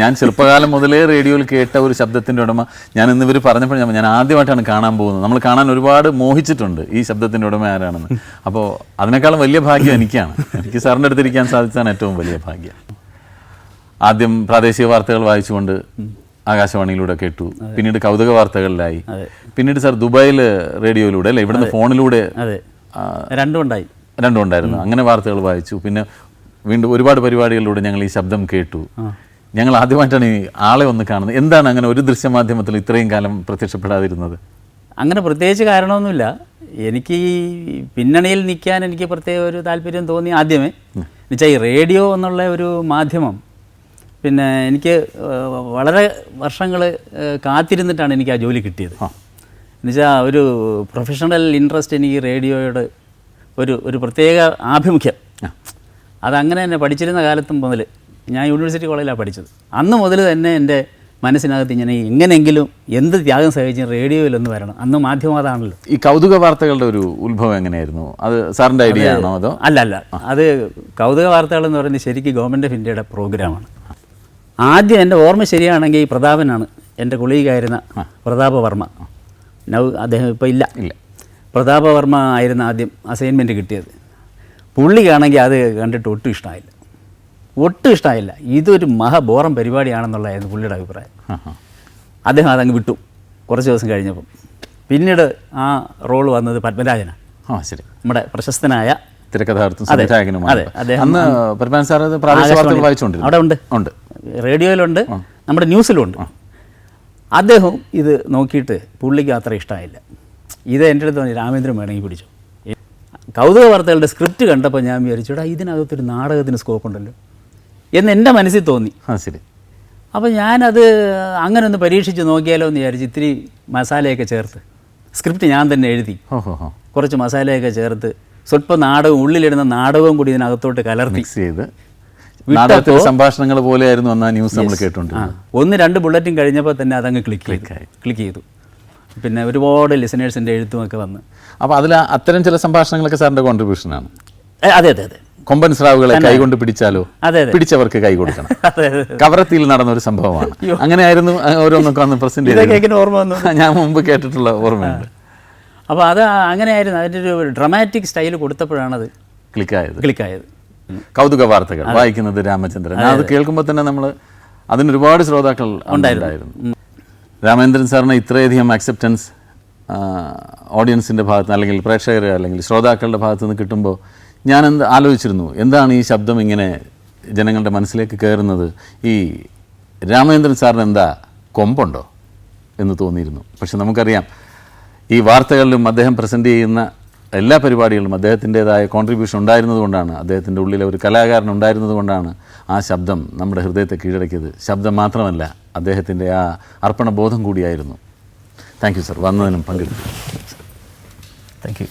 ഞാൻ ചെറുപ്പകാലം മുതലേ റേഡിയോയിൽ കേട്ട ഒരു ശബ്ദത്തിന്റെ ഉടമ. ഞാൻ ഇന്ന് ഇവർ പറഞ്ഞപ്പോൾ ഞാൻ ഞാൻ ആദ്യമായിട്ടാണ് കാണാൻ പോകുന്നത്. നമ്മൾ കാണാൻ ഒരുപാട് മോഹിച്ചിട്ടുണ്ട് ഈ ശബ്ദത്തിന്റെ ഉടമ ആരാണെന്ന്. അപ്പോൾ അതിനേക്കാളും വലിയ ഭാഗ്യം എനിക്കാണ്. എനിക്ക് സാറിന്റെ അടുത്തിരിക്കാൻ സാധിച്ചാണ് ഏറ്റവും വലിയ ഭാഗ്യം. ആദ്യം പ്രാദേശിക വാർത്തകൾ വായിച്ചുകൊണ്ട് ആകാശവാണിയിലൂടെ കേട്ടു. പിന്നീട് കൗതുക വാർത്തകളിലായി. പിന്നീട് സാർ ദുബായിൽ റേഡിയോയിലൂടെ അല്ലേ? ഇവിടുന്ന് ഫോണിലൂടെ അതെ. രണ്ടുമുണ്ടായിരുന്നു അങ്ങനെ വാർത്തകൾ വായിച്ചു. പിന്നെ വീണ്ടും ഒരുപാട് പരിപാടികളിലൂടെ ഞങ്ങൾ ഈ ശബ്ദം കേട്ടു. ഞങ്ങൾ ആദ്യമായിട്ടാണ് ഈ ആളെ ഒന്ന് കാണുന്നത്. എന്താണ് അങ്ങനെ ഒരു ദൃശ്യമാധ്യമത്തിൽ ഇത്രയും കാലം പ്രത്യക്ഷപ്പെടാതിരുന്നത്? അങ്ങനെ പ്രത്യേകിച്ച് കാരണമൊന്നുമില്ല. എനിക്ക് ഈ പിന്നണിയിൽ നിൽക്കാൻ എനിക്ക് പ്രത്യേക ഒരു താല്പര്യം തോന്നി ആദ്യമേ എന്നുവെച്ചാൽ ഈ റേഡിയോ എന്നുള്ള ഒരു മാധ്യമം പിന്നെ എനിക്ക് വളരെ വർഷങ്ങൾ കാത്തിരുന്നിട്ടാണ് എനിക്ക് ആ ജോലി കിട്ടിയത്. എന്നുവെച്ചാൽ ഒരു പ്രൊഫഷണൽ ഇൻട്രസ്റ്റ് എനിക്ക് റേഡിയോയുടെ ഒരു ഒരു പ്രത്യേക ആഭിമുഖ്യം. അതങ്ങനെ തന്നെ പഠിച്ചിരുന്ന കാലത്തും മുതൽ ഞാൻ യൂണിവേഴ്സിറ്റി കോളേജിലാണ് പഠിച്ചത്. അന്ന് മുതൽ തന്നെ എന്റെ മനസ്സിനകത്ത് ഇങ്ങനെ എങ്ങനെയെങ്കിലും എന്ത് ത്യാഗം സഹിച്ച് റേഡിയോയിലൊന്ന് വരണം. അന്ന് മാധ്യമം അതാണല്ലോ ഈ കൗതുക വാർത്തകളുടെ ഒരു ഉത്ഭവം എങ്ങനെയായിരുന്നു? അത് സാറിന്റെ ഐഡിയ ആണോ അതോ? അല്ല അല്ല അത് കൗതുക വാർത്തകൾ എന്ന് പറയുന്നത് ശരിക്കും ഗവൺമെന്റ് ഓഫ് ഇന്ത്യയുടെ പ്രോഗ്രാമാണ്. ആദ്യം എന്റെ ഓർമ്മ ശരിയാണെങ്കിൽ ഈ പ്രതാപനാണ് എന്റെ കൊളീഗായിരുന്ന പ്രതാപവർമ്മ നൗ അദ്ദേഹം ഇപ്പോൾ ഇല്ല. ഇല്ല. പ്രതാപ വർമ്മ ആയിരുന്നു ആദ്യം അസൈൻമെന്റ് കിട്ടിയത്. പുള്ളിക്കാണെങ്കിൽ അത് കണ്ടിട്ട് ഒട്ടും ഇഷ്ടമായില്ല. ഒട്ടും ഇഷ്ടമായില്ല ഇതൊരു മഹാബോറം പരിപാടിയാണെന്നുള്ളതായിരുന്നു പുള്ളിയുടെ അഭിപ്രായം. അദ്ദേഹം അതങ്ങ് വിട്ടു കുറച്ച് ദിവസം കഴിഞ്ഞപ്പം. പിന്നീട് ആ റോൾ വന്നത് പത്മരാജനാണ് ആ ശരി. നമ്മുടെ പ്രശസ്തനായ തിരക്കഥാകൃത്തും അതെ, സംവിധായകനുമാണ്. അന്ന് പരമാൻ സാർ വായിച്ചുകൊണ്ടിരുന്നു. അവിടെ ഉണ്ട്. ഉണ്ട്. റേഡിയോയിലുണ്ട് നമ്മുടെ ന്യൂസിലുണ്ട്. അദ്ദേഹം ഇത് നോക്കിയിട്ട് പുള്ളിക്ക് അത്ര ഇഷ്ടമായില്ല ഇത് എന്റെ അടുത്ത് രാമേന്ദ്രൻ വേണമെങ്കിൽ പിടിച്ചു. കൗതുക വാർത്തകളുടെ സ്ക്രിപ്റ്റ് കണ്ടപ്പോൾ ഞാൻ വിചാരിച്ചു എടാ ഇതിനകത്തൊരു നാടകത്തിന് സ്കോപ്പ് ഉണ്ടല്ലോ. എന്ന് എന്റെ മനസ്സിൽ തോന്നി. ആ ശരി. അപ്പോൾ ഞാനത് അങ്ങനെ ഒന്ന് പരീക്ഷിച്ച് നോക്കിയാലോ എന്ന് വിചാരിച്ച് ഇത്തിരി മസാലയൊക്കെ ചേർത്ത്. സ്ക്രിപ്റ്റ് ഞാൻ തന്നെ എഴുതി. കുറച്ച് മസാലയൊക്കെ ചേർത്ത് സ്വല്പം നാടകം ഉള്ളിലിടുന്ന നാടകവും കൂടി ഇതിനകത്തോട്ട് കലർത്തി. മിക്സ് ചെയ്ത്. നാടകത്തിലെ സംഭാഷണങ്ങൾ പോലെയായിരുന്നു അന്ന് ന്യൂസ് നമ്മൾ കേട്ടുണ്ട് ഒന്ന് രണ്ട് ബുള്ളറ്റും കഴിഞ്ഞപ്പോൾ തന്നെ അതങ്ങ് ക്ലിക്ക് ചെയ്തു. ക്ലിക്ക് ചെയ്തു. പിന്നെ ഒരുപാട് ലിസണേഴ്സിന്റെ എഴുത്തും ഒക്കെ വന്ന്. അപ്പോൾ അതിൽ അത്തരം ചില സംഭാഷണങ്ങളൊക്കെ സാറിന്റെ കോൺട്രിബ്യൂഷനാണ് അതെ അതെ അതെ. കൊമ്പൻ സ്രാവുകളെ കൈകൊണ്ട് പിടിച്ചാലോ? പിടിച്ചവർക്ക് കൈ കൊടുക്കണം. കവറത്തിയിൽ നടന്ന ഒരു സംഭവമാണ്. അങ്ങനെയായിരുന്നു ആയിരുന്നു ഓരോന്നൊക്കെ വന്ന് പ്രസന്റ് വന്നു. ഞാൻ മുമ്പ് കേട്ടിട്ടുള്ള ഓർമ്മയുണ്ട്. അപ്പോൾ അത് അങ്ങനെയായിരുന്നു. അതിന്റെ ഒരു ഡ്രമാറ്റിക് സ്റ്റൈൽ കൊടുത്തപ്പോഴാണത് ക്ലിക്കായത്. ക്ലിക്കായത്. കൗതുക വാർത്തകൾ. വായിക്കുന്നത് രാമചന്ദ്രൻ. അത് കേൾക്കുമ്പോൾ തന്നെ നമ്മൾ അതിന് ഒരുപാട് ശ്രോതാക്കൾ ഉണ്ടായിരുന്നു. രാമേന്ദ്രൻ സാറിന് ഇത്രയധികം അക്സെപ്റ്റൻസ് ഓഡിയൻസിന്റെ ഭാഗത്ത് അല്ലെങ്കിൽ പ്രേക്ഷകർ അല്ലെങ്കിൽ ശ്രോതാക്കളുടെ ഭാഗത്തുനിന്ന് കിട്ടുമ്പോൾ ഞാൻ എന്ത് ആലോചിച്ചിരുന്നു? എന്താണ് ഈ ശബ്ദം ഇങ്ങനെ ജനങ്ങളുടെ മനസ്സിലേക്ക് കയറുന്നത്? ഈ രാമചന്ദ്രൻ സാറിന് എന്താ കൊമ്പുണ്ടോ എന്ന് തോന്നിയിരുന്നു. പക്ഷെ നമുക്കറിയാം ഈ വാർത്തകളിലും അദ്ദേഹം പ്രസന്റ് ചെയ്യുന്ന എല്ലാ പരിപാടികളിലും അദ്ദേഹത്തിന്റെതായ കോൺട്രിബ്യൂഷൻ ഉണ്ടായിരുന്നതുകൊണ്ടാണ് അദ്ദേഹത്തിന്റെ ഉള്ളിലെ ഒരു കലാകാരൻ ഉണ്ടായിരുന്നതുകൊണ്ടാണ് ആ ശബ്ദം നമ്മുടെ ഹൃദയത്തെ കീഴടക്കിയത്. ശബ്ദം മാത്രമല്ല അദ്ദേഹത്തിന്റെ ആ അർപ്പണബോധം കൂടിയായിരുന്നു. താങ്ക് യു സർ വന്നതിനും പങ്കെടുത്തു. Thank you